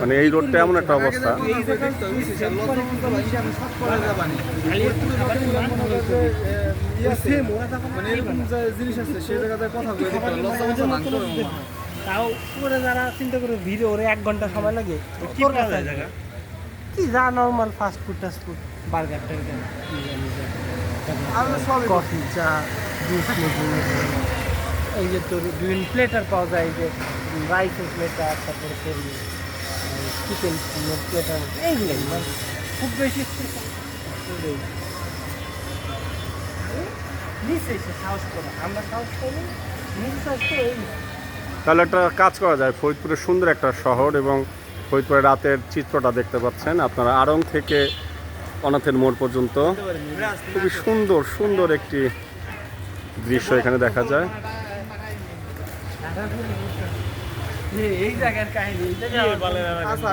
মানে এই রোডটা এমন একটা অবস্থা মনে মানে মনে হয়। তাও পুরো যারা চিন্তা করে ভিড়ে ওরে এক ঘণ্টা সময় লাগে কি পাওয়া যায় জায়গা কি যা নর্মাল ফাস্ট ফুড টাস্ট ফুড বার্গার টার্গার। কফি চা জুস এই যে তোর বিভিন্ন প্লেটার পাওয়া যায় যে রাইসের প্লেটার তারপরে তোর চিকেন প্লেটার এইগুলোই মানে খুব বেশি তাহলে একটা কাজ করা যায় ফরিদপুরের সুন্দর একটা শহর এবং ফরিদপুরের রাতের চিত্রটা দেখতে পাচ্ছেন আপনারা আড়ং থেকে অনাথের মোড় পর্যন্ত। খুবই সুন্দর সুন্দর একটি দৃশ্য এখানে দেখা যায়। এই- জায়গার কাহিনী আচ্ছা।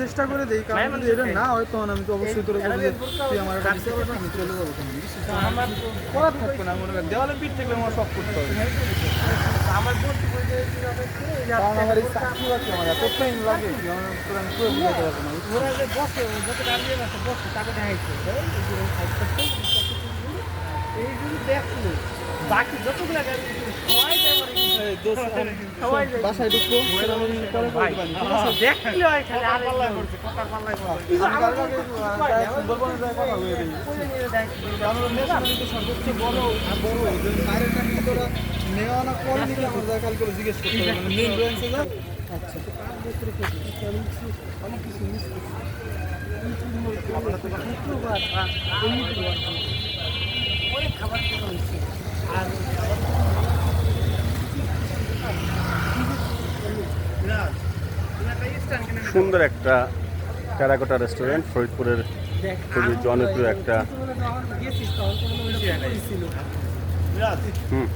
চেষ্টা করে দেই কারণ যদি এটা না হয় তখন আমি তো অবশ্যই তোর তুই আমার একটা দিতে আমি চলে যাব আমার করার থাকবে না মনে দেওয়ালে পিঠ থেকে আমার সব করতে হবে। আমার লাগে এইগুলো দেখল বাকি যতগুলো গাড়ি সবাই বাসায় ঢুকবো এখানে আর কথা সর্বোচ্চ বড় বড় বাইরের কাছে তোরা নেওয়া না করে দিলে আমার যা কাল করে জিজ্ঞেস করতে হবে মানে মেন ব্রাঞ্চে যা আচ্ছা। তো কার ভিতরে অনেক কিছু মিস করছি। খেতে হয়েছে। আর সুন্দর একটা টেরাকোটা রেস্টুরেন্ট ফরিদপুরের খুবই জনপ্রিয় একটা হুম।